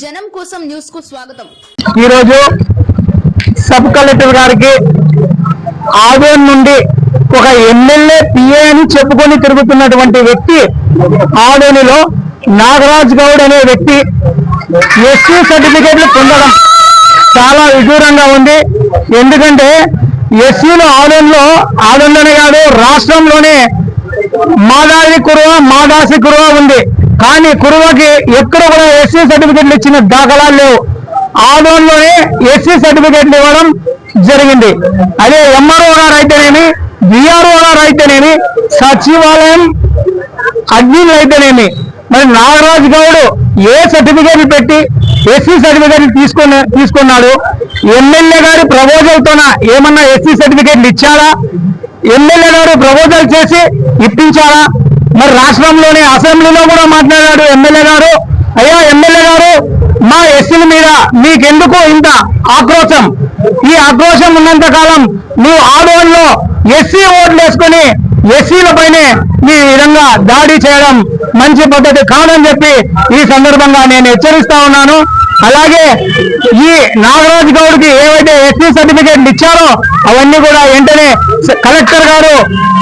జనం కోసం న్యూస్కు స్వాగతం. ఈరోజు సబ్ కలెక్టర్ గారికి ఆదోన్ నుండి ఒక ఎమ్మెల్యే పిఏ అని చెప్పుకొని తిరుగుతున్నటువంటి వ్యక్తి ఆదోనిలో నాగరాజ్ గౌడ్ అనే వ్యక్తి ఎస్సీ సర్టిఫికేట్లు పొందడం చాలా విదూరంగా ఉంది. ఎందుకంటే ఎస్సీలు ఆదోన్లో ఆదోన్లోనే కాదు రాష్ట్రంలోనే మాదాసి కురువ మాదాసి కురువ ఉంది. కానీ కురువకి ఎక్కడ కూడా ఎస్సీ సర్టిఫికెట్లు ఇచ్చిన దాఖలాలు లేవు. ఆదోన్లోనే ఎస్సీ సర్టిఫికెట్లు ఇవ్వడం జరిగింది. అదే ఎంఆర్ఓ గారు అయితేనేమి బీఆర్ఓ గారు అయితేనేమి సచివాలయం అడ్మిన్లు అయితేనేమి మరి నాగరాజు గౌడ్ ఏ సర్టిఫికేట్లు పెట్టి ఎస్సీ సర్టిఫికేట్లు తీసుకున్న తీసుకున్నాడు? ఎమ్మెల్యే గారి ప్రపోజల్తోన ఏమన్నా ఎస్సీ సర్టిఫికేట్లు ఇచ్చారా ఎమ్మెల్యే గారు ప్రపోజల్ చేసి ఇప్పించారా మరి రాష్ట్రంలోని అసెంబ్లీలో కూడా మాట్లాడాడు ఎమ్మెల్యే గారు. అయ్యా ఎమ్మెల్యే గారు మా ఎస్సీల మీద మీకెందుకు ఇంత ఆక్రోశం? ఈ ఆక్రోశం ఉన్నంత కాలం నువ్వు ఆడవాళ్ళలో ఎస్సీ ఓట్లు వేసుకొని ఎస్సీల పైనే ఈ విధంగా దాడి చేయడం మంచి పద్ధతి కాదని చెప్పి ఈ సందర్భంగా నేను హెచ్చరిస్తా ఉన్నాను. అలాగే ఈ నాగరాజ్ గౌడ్కి ఏవైతే ఎస్సీ సర్టిఫికేట్లు ఇచ్చారో అవన్నీ కూడా వెంటనే కలెక్టర్ గారు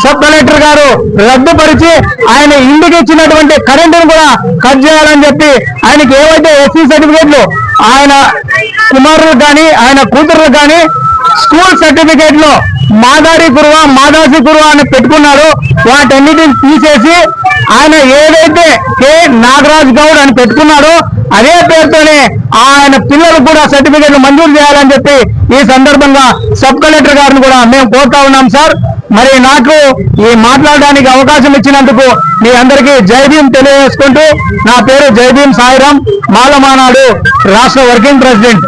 సబ్ కలెక్టర్ గారు రద్దుపరిచి ఆయన ఇంటికి ఇచ్చినటువంటి కరెంటును కూడా కట్ చేయాలని చెప్పి ఆయనకి ఏవైతే ఎస్సీ సర్టిఫికేట్లు ఆయన కుమారులకు కానీ ఆయన కూతురులకు కానీ స్కూల్ సర్టిఫికేట్లు మాదారి గురువ మాదాసి గురువ అని పెట్టుకున్నారు. వాటన్నిటిని తీసేసి ఆయన ఏదైతే కె. నాగరాజ్ గౌడ్ అని పెట్టుకున్నాడో అదే పేరుతోనే ఆయన పిల్లలకు కూడా సర్టిఫికెట్లు మంజూరు చేయాలని చెప్పి ఈ సందర్భంగా సబ్ కలెక్టర్ గారిని కూడా మేము కోరుతా ఉన్నాం సార్. మరి నాకు ఈ మాట్లాడడానికి అవకాశం ఇచ్చినందుకు మీ అందరికీ జై భీమ్ తెలియజేసుకుంటూ నా పేరు జై సాయిరాం మాలమానాడు రాష్ట్ర వర్కింగ్ ప్రెసిడెంట్.